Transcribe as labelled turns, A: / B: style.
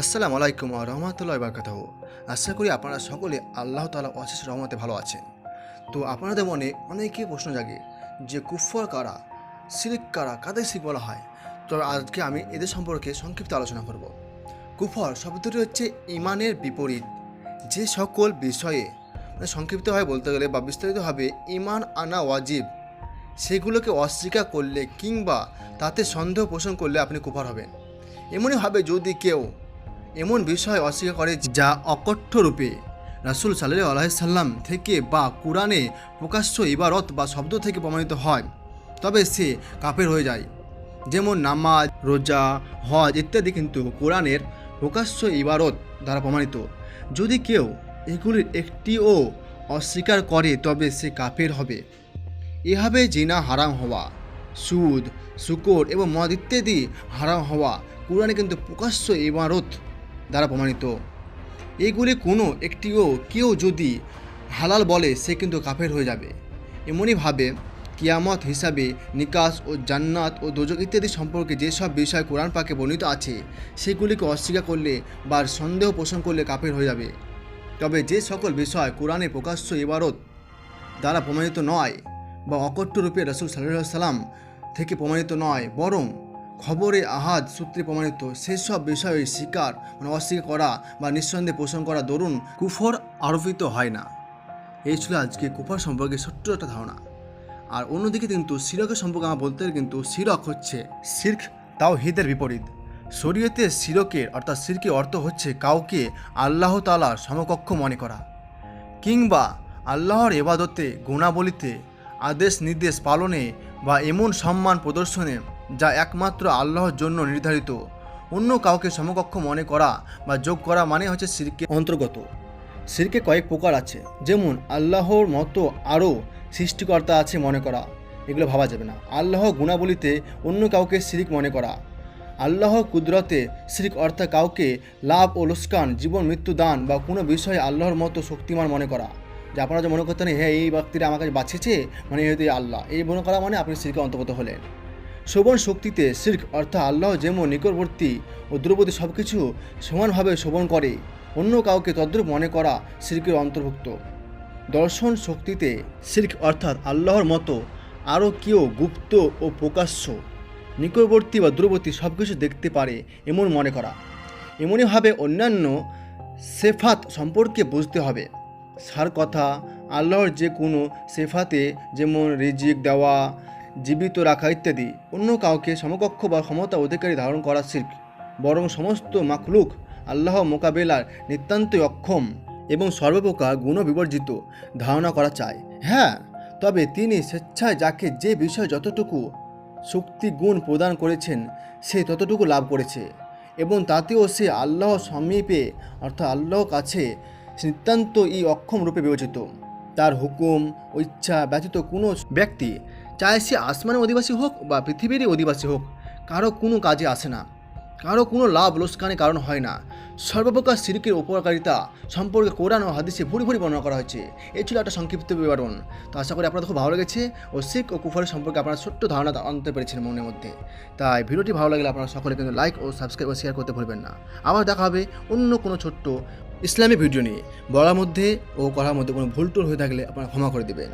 A: আসসালামু আলাইকুম রহমতুল্লাহ বারকাত আশা করি আপনারা সকলে আল্লাহ তালা অশেষ রহমতে ভালো আছেন। তো আপনাদের মনে অনেকেই প্রশ্ন জাগে যে কুফর কারা সিরিক কারা, কাদের সিরিক বলা হয়? তবে আজকে আমি এদের সম্পর্কে সংক্ষিপ্ত আলোচনা করব। কুফর শব্দটি হচ্ছে ইমানের বিপরীত। যে সকল বিষয়ে মানে সংক্ষিপ্তভাবে বলতে গেলে বা বিস্তারিতভাবে ইমান আনা ওয়াজিব, সেগুলোকে অস্বীকার করলে কিংবা তাতে সন্দেহ পোষণ করলে আপনি কুফর হবেন। এমনইভাবে যদি কেউ এমন বিষয় অস্বীকার করে যা অকঠ্য রূপে। রাসুল সাল্লাহ আলাইসাল্লাম থেকে বা কোরআনে প্রকাশ্য ইবারত বা শব্দ থেকে প্রমাণিত হয়, তবে সে কাপের হয়ে যায়। যেমন নামাজ, রোজা, হজ ইত্যাদি কিন্তু কোরআনের প্রকাশ্য ইবারত দ্বারা প্রমাণিত। যদি কেউ এগুলির একটিও অস্বীকার করে, তবে সে কাপের হবে। এভাবে জিনা হারাম হওয়া, সুদ, শুকর এবং মদ ইত্যাদি হারাম হওয়া কোরআনে কিন্তু প্রকাশ্য ইবারত দ্বারা প্রমাণিত। এগুলি কোনো একটিও কেউ যদি হালাল বলে, সে কিন্তু কাফের হয়ে যাবে। এমনইভাবে কিয়ামত হিসাবে নিকাশ ও জান্নাত ও দোজক ইত্যাদি সম্পর্কে যেসব বিষয় কোরআন পাকে বর্ণিত আছে, সেগুলিকে অস্বীকার করলে বা সন্দেহ পোষণ করলে কাফের হয়ে যাবে। তবে যে সকল বিষয় কোরআনে প্রকাশ্য ইবারত দ্বারা প্রমাণিত নয় বা অকট্য রূপে রসুল সাল্লাহ সাল্লাম থেকে প্রমাণিত নয়, বরং খবরে আহাদ সূত্রে প্রমাণিত সেসব বিষয়ে স্বীকার মানে অস্বীকার করা বা নিঃসন্দেহে পোষণ করা দরুন কুফর আরোপিত হয় না। এই ছিল আজকে কুফর সম্পর্কে ছোট্ট একটা ধারণা। আর অন্যদিকে কিন্তু সিরকের সম্পর্কে আমার বলতে কিন্তু সিরক হচ্ছে সির্ক তাও হিদের বিপরীত। শরীয়তে সিরকের অর্থাৎ সিরকের অর্থ হচ্ছে কাউকে আল্লাহ তালার সমকক্ষ মনে করা কিংবা আল্লাহর এবাদতে গুণাবলিতে আদেশ নির্দেশ পালনে বা এমন সম্মান প্রদর্শনে যা একমাত্র আল্লাহর জন্য নির্ধারিত। অন্য কাউকে সমকক্ষ মনে করা বা যোগ করা মানে হচ্ছে সিরকের অন্তর্গত। সিরকে কয়েক প্রকার আছে, যেমন আল্লাহর মতো আরও সৃষ্টিকর্তা আছে মনে করা, এগুলো ভাবা যাবে না। আল্লাহ গুণাবলিতে অন্য কাউকে সিরিক মনে করা। আল্লাহ কুদরতে শিরিক অর্থাৎ কাউকে লাভ ও লোসকান জীবন, মৃত্যু, দান বা কোনো বিষয়ে আল্লাহর মতো শক্তিমান মনে করা। যে আপনারা যে মনে করতেন হ্যাঁ এই ব্যক্তিরা আমার কাছে বাঁচিয়েছে? মানে এই আল্লাহ। এই মনে করা মানে আপনি শিরকে অন্তর্গত হলেন। শোভন শক্তিতে শির্ক অর্থাৎ আল্লাহ যেমন নিকটবর্তী ও দূরবর্তী সব কিছু সমানভাবে শোভন করে, অন্য কাউকে তদ্রূপ মনে করা শির্কের অন্তর্ভুক্ত। দর্শন শক্তিতে শির্ক অর্থাৎ আল্লাহর মতো আরও কেউ গুপ্ত ও প্রকাশ্য, নিকটবর্তী বা দূরবর্তী সব কিছু দেখতে পারে এমন মনে করা। এমনইভাবে অন্যান্য সেফাত সম্পর্কে বুঝতে হবে। সার কথা, আল্লাহর যে কোনো সেফাতে যেমন রিজিক দেওয়া জীবিত রাখা ইত্যাদি। অন্য কাউকে সমকক্ষ বা ক্ষমতা অধিকারী ধারণ করা শির্ক। বরং সমস্ত মাখলুক আল্লাহ মোকাবেলার নিতান্তই অক্ষম এবং সর্বপ্রকার গুণ বিবর্জিত ধারণা করা চায়। হ্যাঁ তবে তিনি স্বেচ্ছায় যাকে যে বিষয় যতটুকু শক্তি গুণ প্রদান করেছেন, সে ততটুকু লাভ করেছে এবং তাতেও সে আল্লাহ সমীপে, অর্থাৎ আল্লাহর কাছে নিতান্ত এই অক্ষম রূপে বিবেচিত। তার হুকুম ইচ্ছা ব্যতীত কোনো ব্যক্তি চায় সে আসমানের অধিবাসী হোক বা পৃথিবীরই অধিবাসী হোক, কারও কোনো কাজে আসে না। কারও কোনো লাভ লোসকানের কারণ হয় না। সর্বপ্রকার সিরিকের উপকারিতা সম্পর্কে কোরআন ও হাদিসে ভুরি ভুরি বর্ণনা করা হয়েছে। এই ছিল একটা সংক্ষিপ্ত বিবরণ। তো আশা করি আপনাদের খুব ভালো লেগেছে ও শিখ ও কুফারের সম্পর্কে আপনারা ছোট্ট ধারণা আনতে পেরেছেন মনের মধ্যে। তাই ভিডিওটি ভালো লাগলে আপনারা সকলে কিন্তু লাইক ও সাবস্ক্রাইব ও শেয়ার করতে ভুলবেন না। আবার দেখা হবে অন্য কোনো ছোট্ট ইসলামী ভিডিও নিয়ে। বলার মধ্যে ও করার মধ্যে কোনো ভুল টুল হয়ে থাকলে আপনারা ক্ষমা করে দেবেন।